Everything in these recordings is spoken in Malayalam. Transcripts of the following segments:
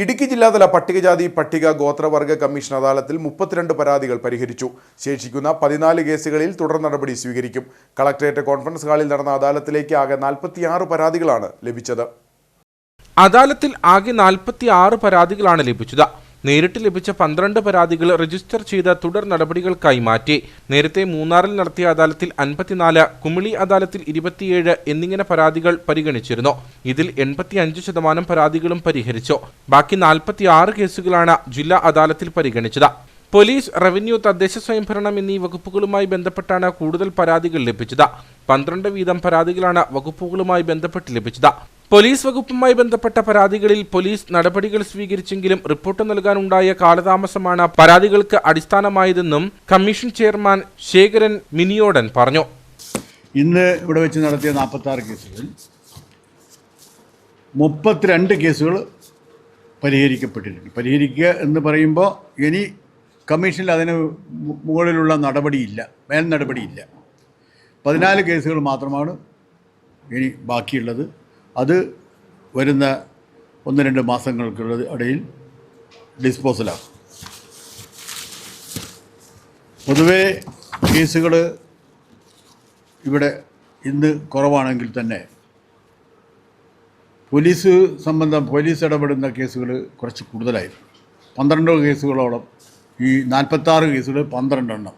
ഇടുക്കി ജില്ലാതല പട്ടികജാതി പട്ടിക ഗോത്രവർഗ കമ്മീഷൻ അദാലത്തിൽ മുപ്പത്തിരണ്ട് പരാതികൾ പരിഹരിച്ചു. ശേഷിക്കുന്ന പതിനാല് കേസുകളിൽ തുടർ നടപടി സ്വീകരിക്കും. കളക്ടറേറ്റ് കോൺഫറൻസ് ഹാളിൽ നടന്ന അദാലത്തിലേക്ക് ആകെ നാൽപ്പത്തിയാറ് പരാതികളാണ് ലഭിച്ചത്. അദാലത്തിൽ ആകെ നാൽപ്പത്തി ആറ് പരാതികളാണ് ലഭിച്ചത്. നേരിട്ട് ലഭിച്ച പന്ത്രണ്ട് പരാതികൾ രജിസ്റ്റർ ചെയ്ത തുടർ നടപടികൾക്കായി മാറ്റി. നേരത്തെ മൂന്നാറിൽ നടത്തിയ അദാലത്തിൽ അൻപത്തിനാല് കുമിളി അദാലത്തിൽ ഇരുപത്തിയേഴ് എന്നിങ്ങനെ പരാതികൾ പരിഗണിച്ചിരുന്നു. ഇതിൽ എൺപത്തിയഞ്ച് ശതമാനം പരാതികളും പരിഹരിച്ചു. ബാക്കി നാൽപ്പത്തി ആറ് കേസുകളാണ് ജില്ലാ അദാലത്തിൽ പരിഗണിച്ചത്. പോലീസ് റവന്യൂ തദ്ദേശ സ്വയംഭരണം എന്നീ വകുപ്പുകളുമായി ബന്ധപ്പെട്ടാണ് കൂടുതൽ പരാതികൾ ലഭിച്ചത്. പന്ത്രണ്ട് വീതം പരാതികളാണ് വകുപ്പുകളുമായി ബന്ധപ്പെട്ട് ലഭിച്ചത്. പോലീസ് വകുപ്പുമായി ബന്ധപ്പെട്ട പരാതികളിൽ പോലീസ് നടപടികൾ സ്വീകരിച്ചെങ്കിലും റിപ്പോർട്ട് നൽകാനുണ്ടായ കാലതാമസമാണ് പരാതികൾക്ക് അടിസ്ഥാനമായതെന്നും കമ്മീഷൻ ചെയർമാൻ ശേഖരൻ മിനിയോടൻ പറഞ്ഞു. ഇന്ന് ഇവിടെ വെച്ച് നടത്തിയ നാൽപ്പത്താറ് കേസുകളിൽ മുപ്പത്തിരണ്ട് കേസുകൾ പരിഹരിക്കപ്പെട്ടിട്ടുണ്ട്. പരിഹരിക്കുക എന്ന് പറയുമ്പോൾ ഇനി കമ്മീഷനിൽ അതിന് മുകളിലുള്ള നടപടിയില്ല മേൽ നടപടിയില്ല പതിനാല് കേസുകൾ മാത്രമാണ് ഇനി ബാക്കിയുള്ളത്. അത് വരുന്ന ഒന്ന് രണ്ട് മാസങ്ങൾക്കുള്ള ഇടയിൽ ഡിസ്പോസലാകും പൊതുവേ കേസുകൾ ഇവിടെ ഇന്ന് കുറവാണെങ്കിൽ തന്നെ പോലീസ് സംബന്ധം പോലീസ് ഇടപെടുന്ന കേസുകൾ കുറച്ച് കൂടുതലായിരുന്നു പന്ത്രണ്ട് കേസുകളോളം ഈ നാൽപ്പത്താറ് കേസുകൾ പന്ത്രണ്ടെണ്ണം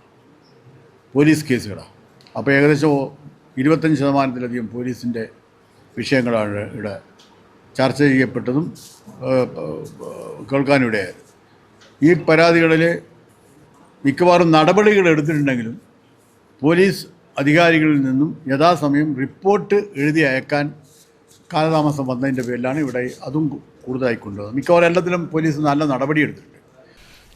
പോലീസ് കേസുകളാണ്. അപ്പോൾ ഏകദേശം ഇരുപത്തഞ്ച് ശതമാനത്തിലധികം പോലീസിന്റെ വിഷയങ്ങളാണ് ഇവിടെ ചർച്ച ചെയ്യപ്പെട്ടതും കേൾക്കാനിടയായത് ഈ പരാതികളിൽ മിക്കവാറും നടപടികൾ എടുത്തിട്ടുണ്ടെങ്കിലും പോലീസ് അധികാരികളിൽ നിന്നും യഥാസമയം റിപ്പോർട്ട് എഴുതി അയക്കാൻ കാലതാമസം വന്നതിന്റെ പേരിലാണ് ഇവിടെ അതും കൂടുതലായി കൊണ്ടുവന്നത്. മിക്കവാറും എല്ലാത്തിലും പോലീസ് നല്ല നടപടി എടുത്തിട്ടുണ്ട്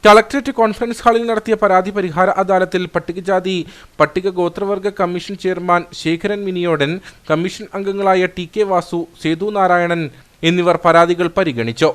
കളക്ടറേറ്റ് കോൺഫറൻസ് ഹാളിൽ നടത്തിയ പരാതി പരിഹാര അദാലത്തിൽ പട്ടികജാതി പട്ടിക ഗോത്രവർഗ commission chairman Sekharan Miniyodan commission അംഗങ്ങളായ ടി കെ വാസു സേതു നാരായണൻ എന്നിവർ പരാതികൾ പരിഗണിച്ചു.